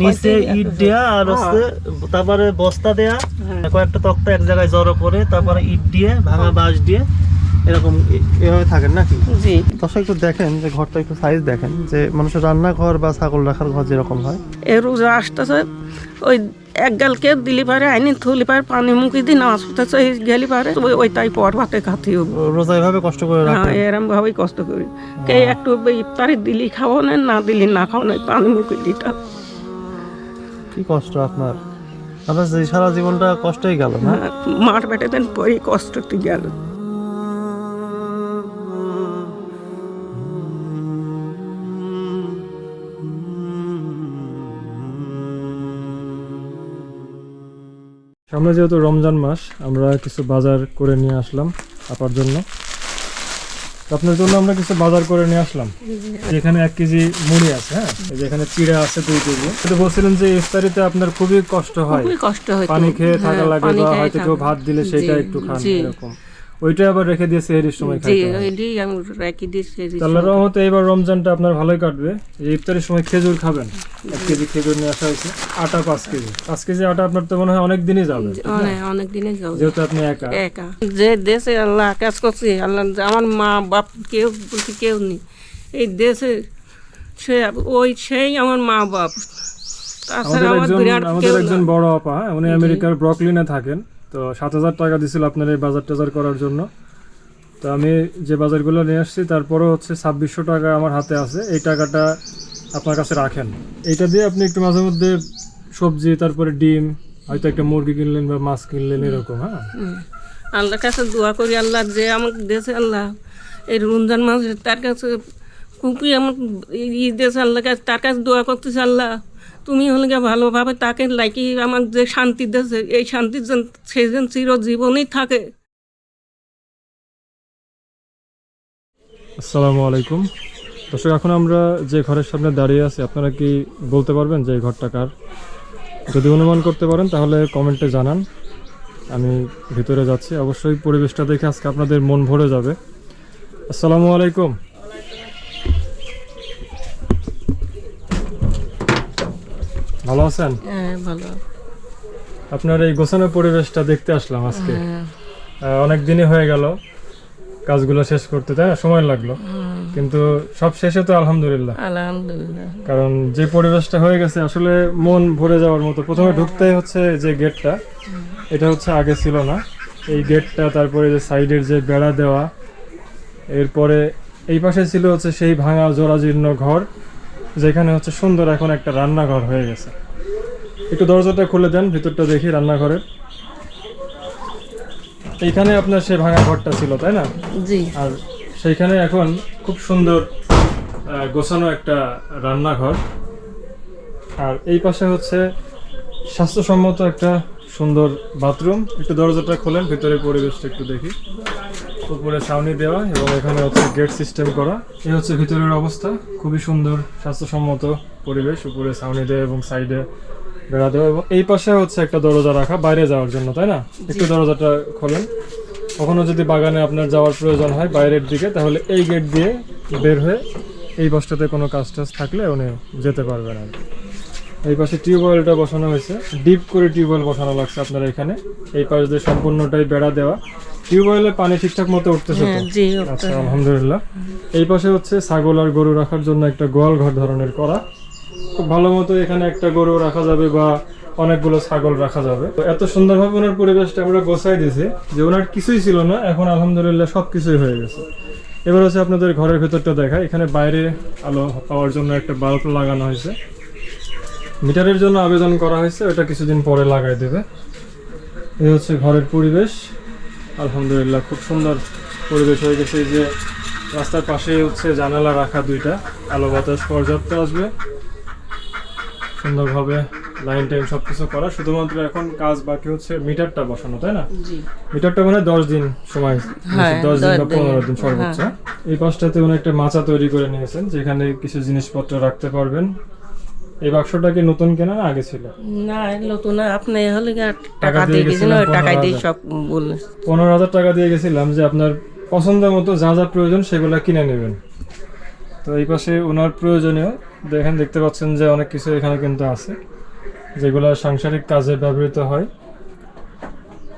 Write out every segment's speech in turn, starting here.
নিচে ইট দেয়া আর হচ্ছে তারপরে বস্তা দেয়া কয়েকটা তক্তা এক জায়গায় জড়ো করে তারপরে ইট দিয়ে ভাঙা বাঁশ দিয়ে এরকম এভাবে থাকেন নাকি? জি। দর্শক একটু দেখেন যে ঘরটা একটু সাইজ দেখেন যে মানুষের রান্নাঘর বা ছাগল রাখার ঘর যেরকম হয়। এ রোজা আসতেছে ওই এক গালকে দিলি পারে আইনি থলি পারে পানি মুখি দিন আসতেছে এই গেলি পারে ওই- ওই তাই পর ভাতে খাতে রোজা এভাবে কষ্ট করে হ্যাঁ এরম ভাবেই কষ্ট করি। কে একটু ইফতারি দিলি খাওয়া নেই না দিলি না খাওয়া নেই পানি মুখি দিটা। কি কষ্ট আপনার? আপনার যে সারা জীবনটা কষ্টই গেল না? হ্যাঁ, মাঠ বেটে দেন পরে কষ্টটি গেল। সামনে যেহেতু রমজান মাস আমরা কিছু বাজার করে নিয়ে আসলাম আপার জন্য। আপনার জন্য আমরা কিছু বাজার করে নিয়ে আসলাম। এখানে এক কেজি মুড়ি আছে হ্যাঁ? যেখানে চিড়া আছে দুই কেজি। কিন্তু বলছিলেন যে ইফতারিতে আপনার খুবই কষ্ট হয়। খুবই কষ্ট হয় পানি খেয়ে থাকা হ্যাঁ, লাগে বা হয়তো কেউ ভাত দিলে সেটা একটু খান এরকম। ওইটা আবার রেখে দিয়ে সেহেরির সময় জি খাইতে হয়। আমি রেখে দিয়েছি তো আল্লাহর রহমতে এবার রমজানটা আপনার ভালোই কাটবে। এই ইফতারের সময় খেজুর খাবেন। এক কেজি খেজুর নিয়ে আসা হয়েছে। আটা পাঁচ কেজি। পাঁচ কেজি আটা আপনার তো মনে হয় অনেক দিনই যাবে। অনেক অনেক দিনে যাও যেহেতু আপনি একা। একা। যে দেশে আল্লাহ কাজ করছে আল্লাহ আমার মা বাপ কেউ বলতে কেউ নেই। এই দেশে সে ওই সেই আমার মা বাপ। তাছাড়া আমাদের আমার একজন বিরাট আমাদের কেউ একজন বড় আপা হ্যাঁ, উনি আমেরিকার ব্রকলিনে থাকেন। তো সাত হাজার টাকা দিছিল আপনার এই বাজার টাজার করার জন্য। তো আমি যে বাজারগুলো নিয়ে আসছি তারপরও হচ্ছে ছাব্বিশশো টাকা আমার হাতে আছে। এই টাকাটা আপনার কাছে রাখেন। এইটা দিয়ে আপনি একটু মাঝে মধ্যে সবজি তারপরে ডিম হয়তো একটা মুরগি কিনলেন বা মাছ কিনলেন এরকম হ্যাঁ। আল্লাহর কাছে দোয়া করি আল্লাহ যে আমাকে দেশে আল্লাহ এই রমজান মাসে তার কাছে খুবই আমার ই দেশে আল্লাহ কাছে তার কাছে দোয়া করতেছে আল্লাহ। তুমি হলে গিয়ে ভালোভাবে তাকে লাইকি আমার যে শান্তি দেশে, এই শান্তির যেন, সে যেন চিরজীবনই থাকে। আসসালামু আলাইকুম। দর্শক, এখন আমরা যে ঘরের সামনে দাঁড়িয়ে আছি, আপনারা কি বলতে পারবেন যে এই ঘরটা কার? যদি অনুমান করতে পারেন, তাহলে কমেন্টে জানান। আমি ভিতরে যাচ্ছি। অবশ্যই পরিবেশটা দেখে আজকে আপনাদের মন ভরে যাবে। আসসালামু আলাইকুম। ভালো আছেন? হ্যাঁ ভালো। আপনার এই গোছানো পরিবেশটা দেখতে আসলাম আজকে। অনেক দিনই হয়ে গেল কাজগুলো শেষ করতে তাই না? সময় লাগল। কিন্তু সব শেষে তো আলহামদুলিল্লাহ। আলহামদুলিল্লাহ। কারণ যে পরিবেশটা হয়ে গেছে আসলে মন ভরে যাওয়ার মতো প্রথমে ঢুকতেই হচ্ছে যে গেটটা এটা হচ্ছে আগে ছিল না। এই গেটটা তারপরে যে সাইডের যে বেড়া দেওয়া এরপরে এই পাশে ছিল হচ্ছে সেই ভাঙা জরাজীর্ণ ঘর। যেখানে হচ্ছে সুন্দর এখন একটা রান্নাঘর হয়ে গেছে। একটু দরজাটা খুলে দেন ভিতরটা দেখি রান্নাঘরের। এইখানে আপনার সেই ভাঙা ঘরটা ছিল তাই না? জি। আর সেইখানে এখন খুব সুন্দর গোছানো একটা রান্নাঘর। আর এই পাশে হচ্ছে স্বাস্থ্যসম্মত একটা সুন্দর বাথরুম। একটু দরজাটা খোলেন ভিতরে পরিবেশটা একটু দেখি। উপরে ছাউনি দেওয়া এবং এখানে হচ্ছে গেট সিস্টেম করা। এই হচ্ছে ভিতরের অবস্থা। খুবই সুন্দর স্বাস্থ্যসম্মত পরিবেশ উপরে ছাউনি দেওয়া এবং সাইডে বেড়া দেওয়া এবং এই পাশে হচ্ছে একটা দরজা রাখা বাইরে যাওয়ার জন্য তাই না? একটু দরজাটা খোলেন। কখনো যদি বাগানে আপনার যাওয়ার প্রয়োজন হয় বাইরের দিকে তাহলে এই গেট দিয়ে বের হয়ে এই বাসটাতে কোনো কাজ টাজ থাকলে উনি যেতে পারবেন আর কি। এই পাশে টিউবওয়েলটা বসানো হয়েছে। ডিপ করে টিউবওয়েল বসানো লাগছে আপনার এখানে। এই পাশ দিয়ে সম্পূর্ণটাই বেড়া দেওয়া। টিউবওয়েলে পানি ঠিকঠাক মতো উঠতেছে হ্যাঁ তো জি আচ্ছা আলহামদুলিল্লাহ। এই পাশে হচ্ছে ছাগল আর গরু রাখার জন্য একটা গোয়াল ঘর ধরনের করা। খুব ভালো মতো এখানে একটা গরু রাখা যাবে বা অনেকগুলো ছাগল রাখা যাবে। তো এত সুন্দরভাবে ওনার পরিবেশটা আমরা গোছাই দিয়েছি যে ওনার কিছুই ছিল না এখন আলহামদুলিল্লাহ সব কিছুই হয়ে গেছে। এবার হচ্ছে আপনাদের ঘরের ভেতরটা দেখা এখানে বাইরে আলো পাওয়ার জন্য একটা বাল্ব লাগানো হয়েছে। মিটারের জন্য আবেদন করা হয়েছে ওটা কিছুদিন পরে লাগাই দেবে। এই হচ্ছে ঘরের পরিবেশ। আলহামদুলিল্লাহ খুব সুন্দর পরিবেশ হয়ে গেছে যে রাস্তার পাশে হচ্ছে জানালা রাখা দুইটা আলো বাতাস পর্যাপ্ত আসবে। সুন্দরভাবে লাইন টাইম সব কিছু করা শুধুমাত্র এখন কাজ বাকি হচ্ছে মিটারটা বসানো তাই না? মিটারটা মানে দশ দিন সময় হ্যাঁ, দশ দিন বা পনেরো দিন সর্বোচ্চ। এই পাশটাতে উনি একটা মাচা তৈরি করে নিয়েছেন যেখানে কিছু জিনিসপত্র রাখতে পারবেন। এই বাক্সটা কি নতুন কেনা না আগে ছিল? না নতুন না আপনি হলে টাকা টাকা দিয়ে গেছিলেন টাকায় দিয়ে সব বললেন। পনেরো হাজার টাকা দিয়ে গেছিলাম যে আপনার পছন্দ মতো যা যা প্রয়োজন সেগুলো কিনে নেবেন। তো এই পাশে ওনার প্রয়োজনীয় দেখেন দেখতে পাচ্ছেন যে অনেক কিছু এখানে কিন্তু আছে যেগুলো সাংসারিক কাজে ব্যবহৃত হয়।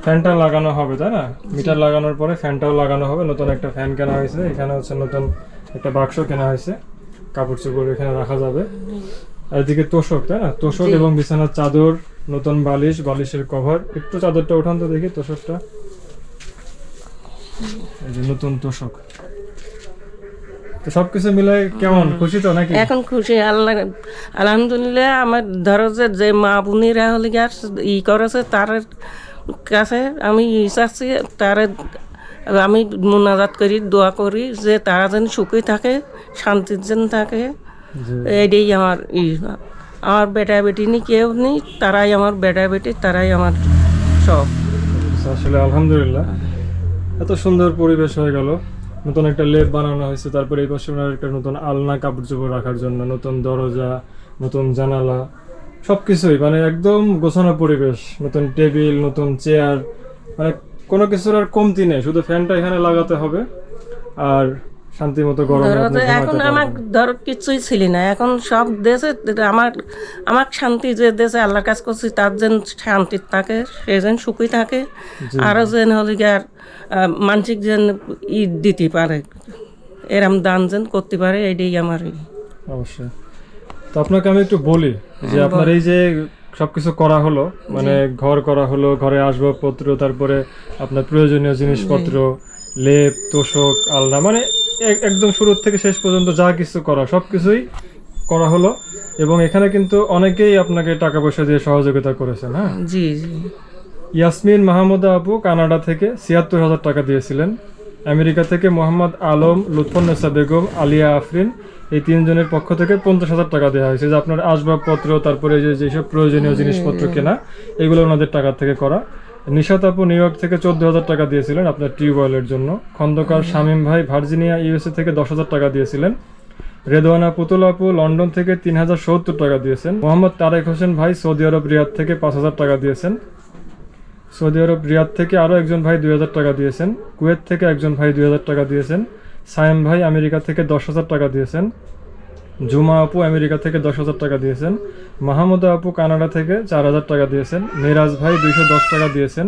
ফ্যানটা লাগানো হবে তাই না? মিটার লাগানোর পরে ফ্যানটাও লাগানো হবে নতুন একটা ফ্যান কেনা হয়েছে এখানে হচ্ছে নতুন একটা বাক্স কেনা হয়েছে কাপড় চোপড় এখানে রাখা যাবে। এদিকে তোষক তাই না? তোষক এবং বিছানার চাদর নতুন বালিশ বালিশের কভার। একটু চাদরটা উঠান তো দেখি তোষকটা। এই যে নতুন তোষক। সবকিছু মিলাই কেমন? খুশি তো নাকি? এখন খুশি আল্লাহ আলহামদুলিল্লাহ আমার ধরো যে যে মা বোনেরা হলে গিয়ে ই করেছে তার কাছে আমি ই চাচ্ছি তার আমি মোনাজাত করি দোয়া করি যে তারা যেন সুখী থাকে শান্তির যেন থাকে। এটাই আমার ই আমার বেটা বেটি নি কেউ নেই তারাই আমার বেটা বেটি তারাই আমার সব। আসলে আলহামদুলিল্লাহ। এত সুন্দর পরিবেশ হয়ে গেল। নতুন একটা লেপ বানানো হয়েছে তারপরে এই পাশে একটা নতুন আলনা কাপড় চোপড় রাখার জন্য নতুন দরজা নতুন জানালা সবকিছুই মানে একদম গোছানো পরিবেশ নতুন টেবিল নতুন চেয়ার মানে কোনো কিছুর আর কমতি নেই শুধু ফ্যানটা এখানে লাগাতে হবে। আর শান্তি মতো গরমে এখন আমার ধরো কিছুই ছিল না। এখন সব দেশে আমার আমার শান্তি যে দেশে আল্লাহর কাজ করছি তার যেন শান্তি থাকে সে যেন সুখী থাকে। আরও যেন হলে আর মানসিক যেন ঈদ দিতে পারে এরম দান যেন করতে পারে এটাই আমার অবশ্যই। তো আপনাকে আমি একটু বলি যে আপনার এই যে সবকিছু করা হলো মানে ঘর করা হলো ঘরে আসবাবপত্র তারপরে আপনার প্রয়োজনীয় জিনিসপত্র লেপ তোষক আলনা মানে একদম শুরু থেকে শেষ পর্যন্ত যা কিছু করা সব কিছুই করা হলো। এবং এখানে কিন্তু অনেকেই আপনাকে টাকা পয়সা দিয়ে সহযোগিতা করেছেন হ্যাঁ? জি জি। ইয়াসমিন মাহমুদা আপু কানাডা থেকে ছিয়াত্তর হাজার টাকা দিয়েছিলেন। আমেরিকা থেকে মোহাম্মদ আলম লুৎফন্নেসা বেগম আলিয়া আফরিন এই তিনজনের পক্ষ থেকে পঞ্চাশ হাজার টাকা দেওয়া হয়েছে। যে আপনার আসবাবপত্র তারপরে যে যেসব প্রয়োজনীয় জিনিসপত্র কেনা এগুলো ওনাদের টাকা থেকে করা। নিশাত আপু নিউ ইয়র্ক থেকে চোদ্দ হাজার টাকা দিয়েছিলেন আপনার টিউবওয়েলের জন্য। খন্দকার শামীম ভাই ভার্জিনিয়া ইউএসএ থেকে দশ হাজার টাকা দিয়েছিলেন। রেদওয়ানা পুতুল আপু লন্ডন থেকে তিন হাজার সত্তর টাকা দিয়েছেন। মোহাম্মদ তারেক হোসেন ভাই সৌদি আরব রিয়াদ থেকে পাঁচ হাজার টাকা দিয়েছেন। সৌদি আরব রিয়াদ থেকে আরও একজন ভাই দুই হাজার টাকা দিয়েছেন। কুয়েত থেকে একজন ভাই দুই হাজার টাকা দিয়েছেন। সায়েম ভাই আমেরিকা থেকে দশ হাজার টাকা দিয়েছেন। জুমা আপু আমেরিকা থেকে দশ হাজার টাকা দিয়েছেন, মাহমুদা আপু কানাডা থেকে চার হাজার টাকা দিয়েছেন, মেরাজ ভাই দুইশো দশ টাকা দিয়েছেন,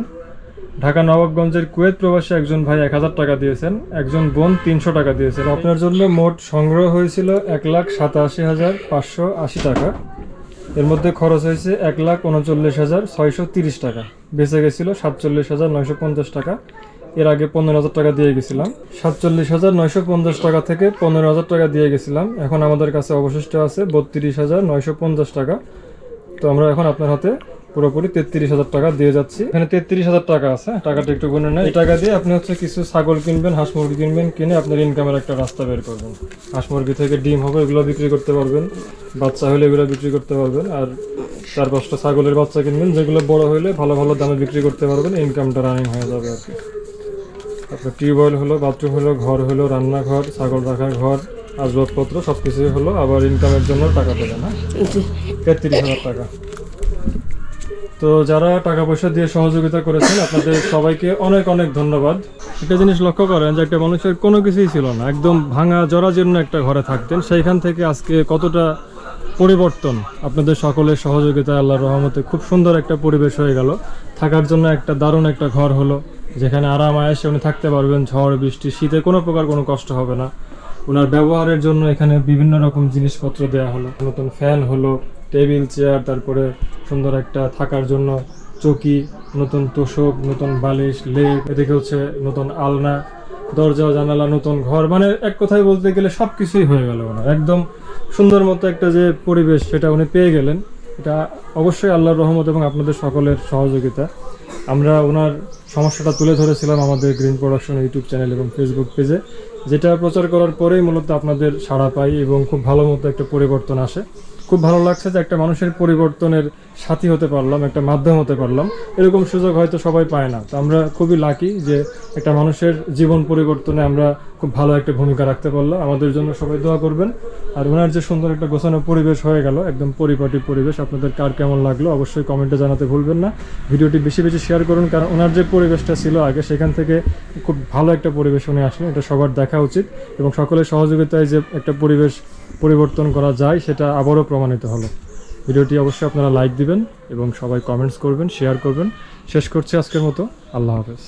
ঢাকা নবাবগঞ্জের কুয়েত প্রবাসী একজন ভাই এক হাজার টাকা দিয়েছেন, একজন বোন তিনশো টাকা দিয়েছেন। আপনার জন্য মোট সংগ্রহ হয়েছিল এক লাখ সাতাশি হাজার পাঁচশো আশি টাকা। এর মধ্যে খরচ হয়েছে এক লাখ উনচল্লিশ হাজার ছয়শো তিরিশ টাকা। বেঁচে গেছিল সাতচল্লিশ হাজার নয়শো পঞ্চাশ টাকা। এর আগে পনেরো হাজার টাকা দিয়ে গেছিলাম। সাতচল্লিশ হাজার নয়শো পঞ্চাশ টাকা থেকে পনেরো হাজার টাকা দিয়ে গেছিলাম। এখন আমাদের কাছে অবশিষ্ট আছে বত্রিশ হাজার নয়শো পঞ্চাশ টাকা। তো আমরা এখন আপনার হাতে পুরোপুরি তেত্রিশ হাজার টাকা দিয়ে যাচ্ছি। এখানে তেত্রিশ হাজার টাকা আছে, টাকাটা একটু গুনে নেয় এই টাকা দিয়ে আপনি হচ্ছে কিছু ছাগল কিনবেন, হাঁস মুরগি কিনবেন, কিনে আপনার ইনকামের একটা রাস্তা বের করবেন। হাঁস মুরগি থেকে ডিম হবে, এগুলো বিক্রি করতে পারবেন। বাচ্চা হলে এগুলো বিক্রি করতে পারবেন। আর চার পাঁচটা ছাগলের বাচ্চা কিনবেন, যেগুলো বড় হলে ভালো ভালো দামে বিক্রি করতে পারবেন ইনকামটা রানিং হয়ে যাবে আর কি। আপনার টিউবওয়েল হলো বাথরুম হলো ঘর হলো রান্নাঘর ছাগল রাখার ঘর আসবাবপত্র সব কিছুই হলো আবার ইনকামের জন্য টাকা পেলেন হ্যাঁ? জি। তেত্রিশ হাজার টাকা। তো যারা টাকা পয়সা দিয়ে সহযোগিতা করেছেন আপনাদের সবাইকে অনেক অনেক ধন্যবাদ। একটা জিনিস লক্ষ্য করেন যে একটা মানুষের কোনো কিছুই ছিল না একদম ভাঙা জরাজীর্ণ একটা ঘরে থাকতেন। সেইখান থেকে আজকে কতটা পরিবর্তন আপনাদের সকলের সহযোগিতায় আল্লাহর রহমতে খুব সুন্দর একটা পরিবেশ হয়ে গেল। থাকার জন্য একটা দারুণ একটা ঘর হলো। যেখানে আরাম আয়েসে উনি থাকতে পারবেন, ঝড়, বৃষ্টি শীতে কোনো প্রকার কোনো কষ্ট হবে না। ওনার ব্যবহারের জন্য এখানে বিভিন্ন রকম জিনিসপত্র দেওয়া হলো। নতুন ফ্যান হলো, টেবিল, চেয়ার, তারপরে সুন্দর একটা থাকার জন্য চৌকি, নতুন তোষক, নতুন বালিশ, লেপ, এদিকে হচ্ছে নতুন আলনা, দরজা, জানালা, নতুন ঘর মানে এক কথায় বলতে গেলে সব কিছুই হয়ে গেল ওনার। একদম সুন্দর মতো একটা যে পরিবেশ সেটা উনি পেয়ে গেলেন। এটা অবশ্যই আল্লাহর রহমত এবং আপনাদের সকলের সহযোগিতা। আমরা ওনার সমস্যাটা তুলে ধরেছিলাম আমাদের গ্রিন প্রোডাকশন ইউটিউব চ্যানেল এবং ফেসবুক পেজে যেটা প্রচার করার পরেই মূলত আপনাদের সাড়া পাই এবং খুব ভালো মতো একটা পরিবর্তন আসে। খুব ভালো লাগছে যে একটা মানুষের পরিবর্তনের সাথী হতে পারলাম, একটা মাধ্যম হতে পারলাম। এরকম সুযোগ হয়তো সবাই পায় না। তো আমরা খুবই লাকি যে একটা মানুষের জীবন পরিবর্তনে আমরা খুব ভালো একটা ভূমিকা রাখতে পারলাম। আমাদের জন্য সবাই দোয়া করবেন। আর ওনার যে সুন্দর একটা গোছানো পরিবেশ হয়ে গেল, একদম পরিপাটি পরিবেশ, আপনাদের কার কেমন লাগল অবশ্যই কমেন্টে জানাতে ভুলবেন না। ভিডিওটি বেশি বেশি শেয়ার করুন, কারণ ওনার যে পরিবেশটা ছিল আগে, সেখান থেকে খুব ভালো একটা পরিবেশ উনি আসলেন এটা সবার দেখা উচিত এবং সকলের সহযোগিতায় যে একটা পরিবেশ পরিবর্তন করা যায়, সেটা আবারও প্রমাণিত হলো। ভিডিওটি অবশ্যই আপনারা লাইক দিবেন এবং সবাই কমেন্টস করবেন শেয়ার করবেন। শেষ করছি আজকের মতো। আল্লাহ হাফেজ।